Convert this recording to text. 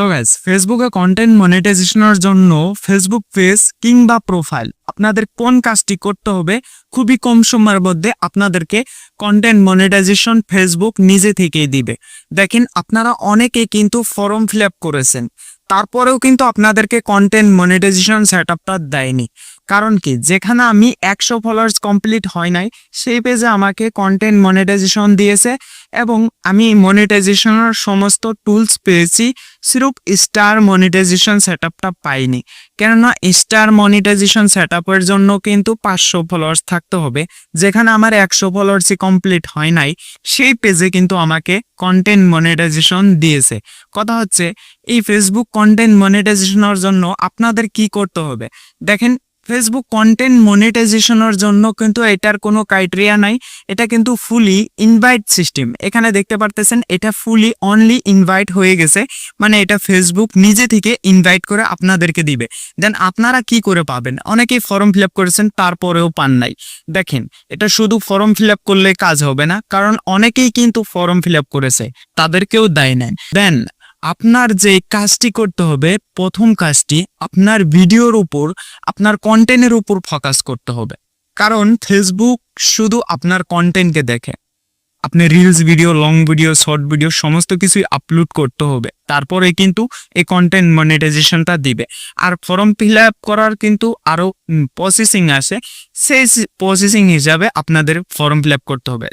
So ফেসবুকে content মনিটাইজেশনের জন্য ফেসবুক পেজ কিংবা প্রোফাইল আপনাদের কোন কাজটি করতে হবে খুবই কম সময়ের মধ্যে আপনাদেরকে কন্টেন্ট মনিটাইজেশন ফেসবুক নিজে থেকেই দিবে। দেখেন, আপনারা অনেকে কিন্তু ফর্ম ফিল আপ করেছেন। তারপরেও কিন্তু আপনাদেরকে কন্টেন্ট মনিটাইজেশন সেট আপটা দেয়নি। কারণ কি? যেখানে আমি একশো ফলোয়ার্স কমপ্লিট হয় নাই, সেই পেজে আমাকে কন্টেন্ট মনিটাইজেশন দিয়েছে এবং আমি মনিটাইজেশনের সমস্ত টুলস পেয়েছি, সিরুপ স্টার মনিটাইজেশন সেট আপটা পাইনি। কেননা স্টার মনিটাইজেশন সেট আপের জন্য কিন্তু পাঁচশো ফলোয়ার্স থাকতে হবে। যেখানে আমার একশো ফলোয়ার্সই কমপ্লিট হয় নাই, সেই পেজে কিন্তু আমাকে কন্টেন্ট মনিটাইজেশন দিয়েছে। কথা হচ্ছে, এই ফেসবুক কন্টেন্ট মনিটাইজেশনের জন্য আপনাদের কি করতে হবে? দেখেন ফেসবুক কন্টেন্ট মনিটাইজেশনের জন্য কিন্তু এটার কোনো ক্রাইটেরিয়া নাই। এটা কিন্তু ফুলি ইনভাইট সিস্টেম এখানে দেখতে পারতেছেন, এটা ফুলি অনলি ইনভাইট হয়ে গেছে। মানে এটা ফেসবুক নিজে থেকে ইনভাইট করে আপনাদেরকে দিবে। দেন আপনারা কি করে পাবেন? অনেকেই ফর্ম ফিল আপ করেছেন, তারপরেও পান নাই। দেখেন, এটা শুধু ফর্ম ফিল আপ করলে কাজ হবে না, কারণ অনেকেই কিন্তু ফর্ম ফিল আপ করেছে, তাদেরকেও দেয় নেন দেন আপনার যে কাজটি করতে হবে, প্রথম কাজটি আপনার ভিডিওর উপর, আপনার কন্টেন্টের উপর ফোকাস করতে হবে। কারণ ফেসবুক শুধু আপনার কন্টেন্টকে দেখে। আপনি reels video long video short video সমস্ত কিছুই আপলোড করতে হবে। তারপরে কিন্তু এই কন্টেন্ট মনিটাইজেশনটা দিবে। আর ফর্ম ফিল আপ করার কিন্তু আরও প্রসেসিং আছে। সেই প্রসেসিং হিসাবে আপনাদের ফর্ম ফিল আপ করতে হবে।